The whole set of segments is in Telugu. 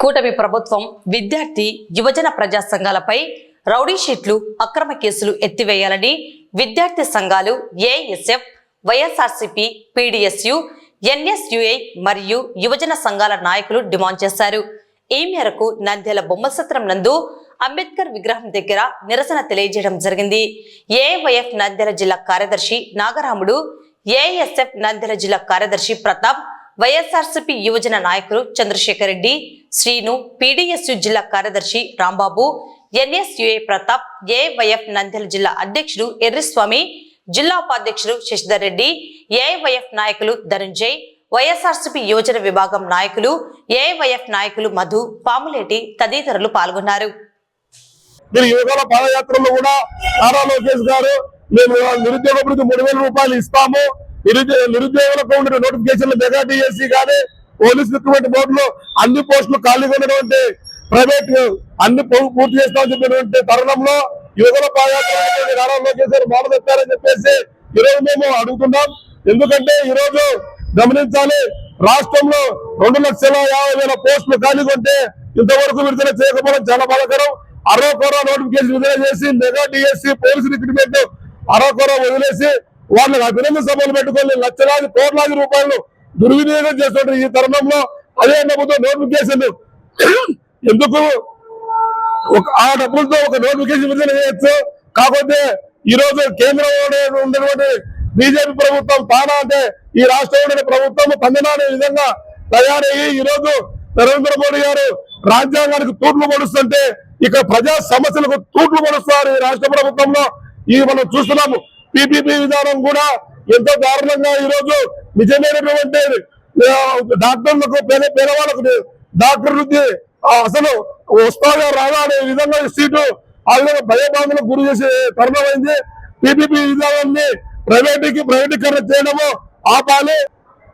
కూటమి ప్రభుత్వం విద్యార్థి యువజన ప్రజా సంఘాలపై రౌడీ షీట్లు అక్రమ కేసులు ఎత్తివేయాలని విద్యార్థి సంఘాలు ఏఎస్ఎఫ్ వైఎస్ఆర్సీపీ పీడీఎస్యు ఎన్ఎస్యుఐ మరియు యువజన సంఘాల నాయకులు డిమాండ్ చేశారు. ఈ మేరకు నంద్యాల బొమ్మ సత్రం నందు అంబేద్కర్ విగ్రహం దగ్గర నిరసన తెలియజేయడం జరిగింది. ఏవైఎఫ్ నంద్యాల జిల్లా కార్యదర్శి నాగరాముడు ఏఎస్ఎఫ్ నంద్యాల జిల్లా కార్యదర్శి ప్రతాప్ వైఎస్ఆర్సీపీ యువజన నాయకులు చంద్రశేఖర్ రెడ్డి శ్రీను పీడీఎస్యు జిల్లా కార్యదర్శి రాంబాబు ఎన్ఎస్యుఏ ప్రతాప్ ఏవైఎఫ్ నంద్యాల జిల్లా అధ్యక్షుడు ఎర్రిస్వామి జిల్లా ఉపాధ్యక్షుడు శశిధర్ రెడ్డి ఏవైఎఫ్ నాయకులు ధనుంజయ్ వైఎస్ఆర్సీపీ యువజన విభాగం నాయకులు ఏవైఎఫ్ నాయకులు మధు పాములేటి తదితరులు పాల్గొన్నారు. మీరు యువకుల పాదయాత్రలో కూడా నారా లోకేష్ గారు మేము నిరుద్యోగ అభివృద్ధి మూడు వేల రూపాయలు ఇస్తాము. నిరుద్యోగ నిరుద్యోగులకు ఉండే నోటిఫికేషన్లు మెగా డిఎస్సి కానీ పోలీస్ రిక్రూట్మెంట్ బోర్డులో అన్ని పోస్టులు ఖాళీగా ఉన్నటువంటి ప్రైవేట్ అన్ని పూర్తి చేస్తామని చెప్పినటువంటి తరుణంలో యువకుల పాదయాత్ర నారా లోకేష్ గారు చెప్పేసి ఈరోజు మేము అడుగుతున్నాం. ఎందుకంటే ఈరోజు గమనించాలి రాష్ట్రంలో రెండు లక్షల యాభై వేల పోస్టులు ఖాళీగా ఉంటే ఇంతవరకు విడుదల చేయకపోవడం చాలా బాధకరం. అరవకొర నోటిఫికేషన్ విడుదల చేసి మెగా డిఎస్సి పోలీసు రిక్రూట్మెంట్ అరవకొర వదిలేసి వాళ్ళకి అభినందన సభలు పెట్టుకొని లక్షలాది కోట్లాది రూపాయలు దుర్వినియోగం చేస్తున్నారు ఈ తరుణంలో అదే డబ్బుతో నోటిఫికేషన్ ఎందుకు? ఒక ఆ డబ్బులతో ఒక నోటిఫికేషన్ విడుదల చేయొచ్చు. కాకపోతే ఈ రోజు కేంద్రంలో ఉన్నటువంటి బీజేపీ ప్రభుత్వం తానా అంటే ఈ రాష్ట్రంలో ప్రభుత్వం తందనాడే విధంగా తయారయ్యి ఈ రోజు నరేంద్ర మోడీ గారు రాజ్యాంగానికి తూట్లు పడుస్తుంటే ఇక ప్రజా సమస్యలకు తూట్లు పడుస్తున్నారు ఈ రాష్ట్ర ప్రభుత్వంలో. ఈ మనం చూస్తున్నాము. పీపీపీ విధానం కూడా ఎంతో దారుణంగా ఈ రోజు నిజమైనటువంటి డాక్టర్లకు పేద పేదవాళ్ళకు డాక్టర్ ఆ, అసలు వస్తాగా రాదా అనే విధంగా సీటు వాళ్ళ భయబాధలకు గురి చేసే తరుణమైంది పీపీపీ విధానాన్ని ప్రైవేటీకి ప్రైవేటీకరణ చేయడము ఆపాలి.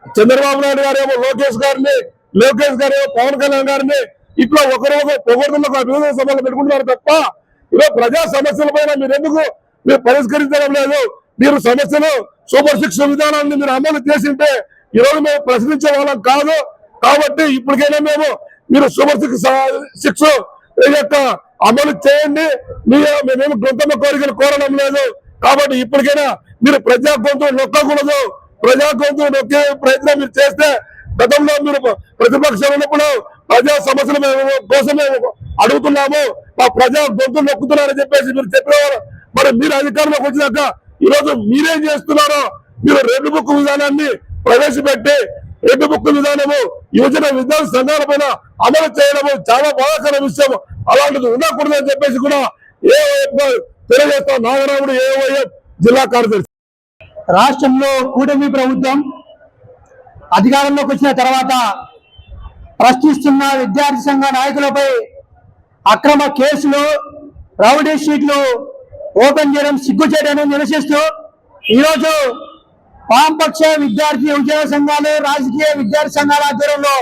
చంద్రబాబు నాయుడు గారేమో లోకేష్ గారిని లోకేష్ గారేమో పవన్ కళ్యాణ్ గారిని ఇట్లా ఒకరు ఒక అభివృద్ధి సభలు పెట్టుకుంటున్నారు తప్ప ఇలా ప్రజా సమస్యల పైన మీరెందుకు మీరు పరిష్కరించడం లేదు. మీరు సమస్యలు సూపర్ సిక్స్ విధానాన్ని మీరు అమలు చేసింటే ఈరోజు మేము ప్రశ్నించే వాళ్ళం కాదు. కాబట్టి ఇప్పటికైనా మేము మీరు సూపర్ సిక్స్ సిక్స్ యొక్క అమలు చేయండి. మీ మేమేమి గొంతమ్మ కోరికలు కోరడం లేదు. కాబట్టి ఇప్పటికైనా మీరు ప్రజా గొంతు నొక్కకూడదు. ప్రజా గొంతు నొక్కే ప్రయత్నం మీరు చేస్తే గతంలో మీరు ప్రతిపక్షం ఉన్నప్పుడు ప్రజా సమస్యల కోసం మేము అడుగుతున్నాము. మా ప్రజా గొంతు నొక్కుతున్నారని చెప్పేసి మీరు చెప్పేవారు. మరి మీరు అధికారంలోకి వచ్చినాక ఈ రోజు మీరేం చేస్తున్నారో మీరు రెడ్ బుక్ విధానాన్ని ప్రవేశపెట్టి రెడ్ బుక్ విధానము యువజన విధాన సంఘాల పైన అమలు చేయడము చాలా బాధాకర విషయం అలాంటిది ఉండకూడదని చెప్పేసి కూడా ఏ తెలియజేస్తాం నాగరాముడు ఏ జిల్లా కార్యదర్శి. రాష్ట్రంలో కూటమి ప్రభుత్వం అధికారంలోకి వచ్చిన తర్వాత ప్రశ్నిస్తున్న విద్యార్థి సంఘ నాయకులపై అక్రమ కేసులు రౌడీ షీట్లు ఓపెన్ చేయడం సిగ్గుచేయడం నిరసిస్తూ ఈరోజు వామపక్ష విద్యార్థి ఉద్యోగ సంఘాలు రాజకీయ విద్యార్థి సంఘాల ఆధ్వర్యంలో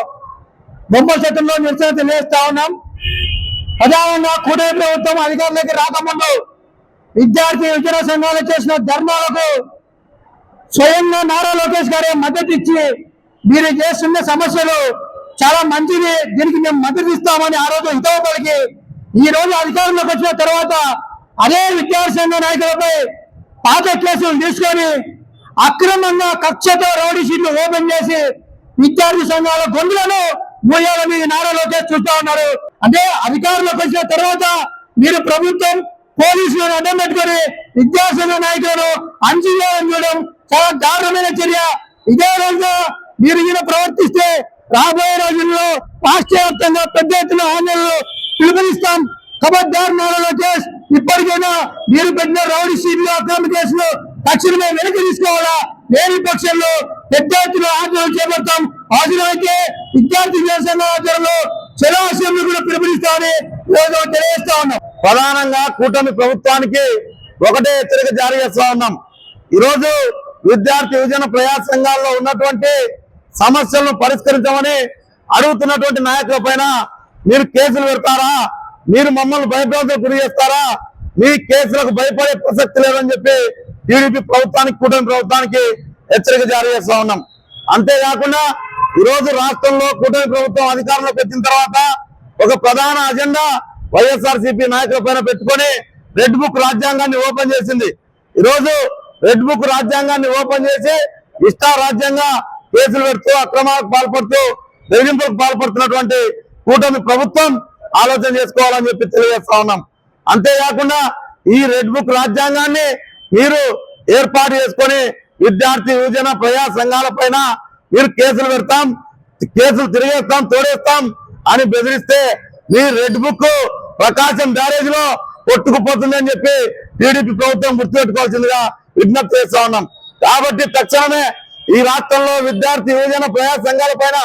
బొమ్మ చట్టంలో నిరసన తెలియజేస్తా ఉన్నాం. ప్రధానంగా కూటమి ప్రభుత్వం అధికారంలోకి రాకముందు విద్యార్థి ఉద్యోగ సంఘాలు చేసిన ధర్మాలకు స్వయంగా నారా లోకేష్ గారే మద్దతు ఇచ్చి మీరు చేస్తున్న సమస్యలు చాలా మంచిది. దీనికి మేము మద్దతు ఇస్తామని ఆ రోజు హితవు పలికి ఈ రోజు అధికారంలోకి వచ్చిన తర్వాత అదే విద్యార్థి సంఘ నాయకులపై పాత కేసులు తీసుకొని అక్రమంగా కక్షతో రౌడీ షీట్లు ఓపెన్ చేసి విద్యార్థి సంఘాల గొంతులను మూయాలని మీద లోకేష్ చూస్తా ఉన్నారు. అంటే అధికారంలోకి వచ్చిన తర్వాత మీరు ప్రభుత్వం పోలీసులను అడ్డం పెట్టుకుని విద్యాసంఘ నాయకులను అంచుకోవడం చూడడం చాలా దారుణమైన చర్య. ఇదే రోజుగా మీరు ఈయన ప్రవర్తిస్తే రాబోయే రోజుల్లో రాష్ట్ర వ్యాప్తంగా పెద్ద ఎత్తున ఆందోళనలు పిలుపునిస్తాం. ఖబర్దార్ నారా కేసు ఇప్పటికైనా మీరు పెట్టిన రౌడీ సీట్లు అక్రమ కేసులు తక్షణమే వెనక్కి తీసుకోవాలా? లేని పక్షంలో పెద్ద ఎత్తున ఆందోళన చేపడతాం. హాజరైతే విద్యార్థి నిరసన ఆధ్వర్యంలో చెలో అసెంబ్లీ కూడా పిలుపునిస్తామని ఈరోజు తెలియజేస్తా ఉన్నాం. ప్రధానంగా కూటమి ప్రభుత్వానికి ఒకటే హెచ్చరిక జారీ చేస్తా ఉన్నాం. ఈరోజు విద్యార్థి యువజన ప్రజా సంఘాల్లో ఉన్నటువంటి సమస్యలను పరిష్కరించమని అడుగుతున్నటువంటి నాయకుల పైన మీరు కేసులు పెడతారా? మీరు మమ్మల్ని భయభ్రాంతులకు గురి చేస్తారా? మీ కేసులకు భయపడే ప్రసక్తి లేదని చెప్పి టీడీపీ ప్రభుత్వానికి కూటమి ప్రభుత్వానికి హెచ్చరిక జారీ చేస్తా ఉన్నాం. అంతేకాకుండా ఈరోజు రాష్ట్రంలో కూటమి ప్రభుత్వం అధికారంలోకి వచ్చిన తర్వాత ఒక ప్రధాన అజెండా వైఎస్ఆర్ సిపి నాయకుల పైన పెట్టుకొని రెడ్ బుక్ రాజ్యాంగాన్ని ఓపెన్ చేసింది. ఈరోజు రెడ్ బుక్ రాజ్యాంగాన్ని ఓపెన్ చేసి ఇష్టా రాజ్యాంగ కేసులు పెడుతూ అక్రమాలకు పాల్పడుతూ బెదిరింపులకు పాల్పడుతున్నటువంటి కూటమి ప్రభుత్వం ఆలోచన చేసుకోవాలని చెప్పి తెలియజేస్తా ఉన్నాం. అంతేకాకుండా ఈ రెడ్ బుక్ రాజ్యాంగాన్ని మీరు ఏర్పాటు చేసుకొని విద్యార్థి యువజన ప్రజా సంఘాల పైన మీరు కేసులు పెడతాం కేసులు తిరిగేస్తాం తోడేస్తాం అని బెదిరిస్తే మీ రెడ్ బుక్ ప్రకాశం బ్యారేజ్లో కొట్టుకుపోతుందని చెప్పి టీడీపీ ప్రభుత్వం గుర్తుపెట్టుకోవాల్సిందిగా విజ్ఞప్తి చేస్తా ఉన్నాం. కాబట్టి తక్షణమే ఈ రాష్ట్రంలో విద్యార్థి యువజన ప్రజా సంఘాల పైన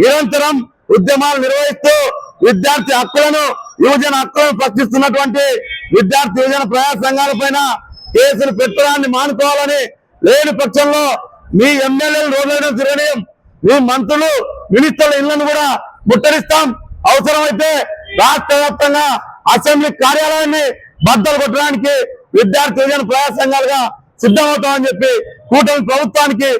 నిరంతరం ఉద్యమాలు నిర్వహిస్తూ విద్యార్థి హక్కులను యువజన హక్కులను ప్రశ్నిస్తున్నటువంటి విద్యార్థి యువజన ప్రజా సంఘాల పైన కేసులు పెట్టడాన్ని మానుకోవాలని లేని పక్షంలో మీ ఎమ్మెల్యేలు రోజైన తిరగడం మీ మంత్రులు మినిస్టర్ల ఇళ్ళను కూడా ముట్టరిస్తాం అవసరమైతే రాష్ట్ర వ్యాప్తంగా అసెంబ్లీ కార్యాలయాన్ని బద్దలు కొట్టడానికి విద్యార్థి యువజన ప్రజా సంఘాలుగా సిద్ధమవుతామని చెప్పి కూటమి ప్రభుత్వానికి